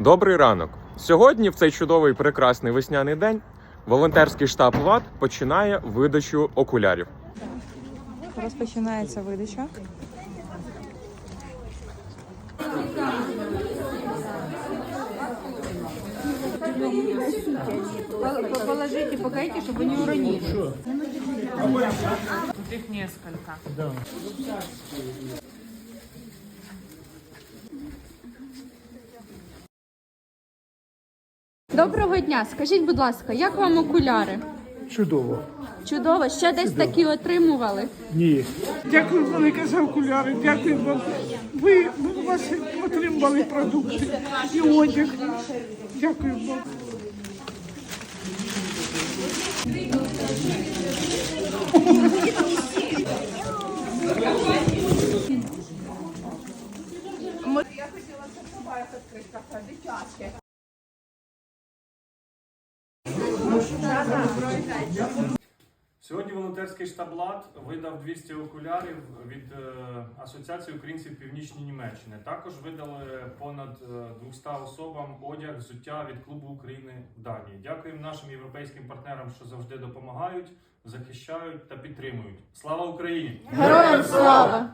Добрий ранок. Сьогодні, в цей чудовий прекрасний весняний день, волонтерський штаб ВАД починає видачу окулярів. Розпочинається видача. Положите, пакайте, чтобы не уронили. Тут їх несколько. Доброго дня. Скажіть, будь ласка, як вам окуляри? Чудово. Чудово, ще десь такі отримували. Ні. Дякую велике за окуляри. Дякую вам. Ви ви у вас отримали продукти і одяг. Дякую вам. Сьогодні волонтерський штаб ЛАД видав 200 окулярів від е, Асоціації українців Північної Німеччини. Також видали понад е, 200 особам одяг, взуття від клубу України в Данії. Дякуємо нашим європейським партнерам, що завжди допомагають, захищають та підтримують. Слава Україні! Героям слава!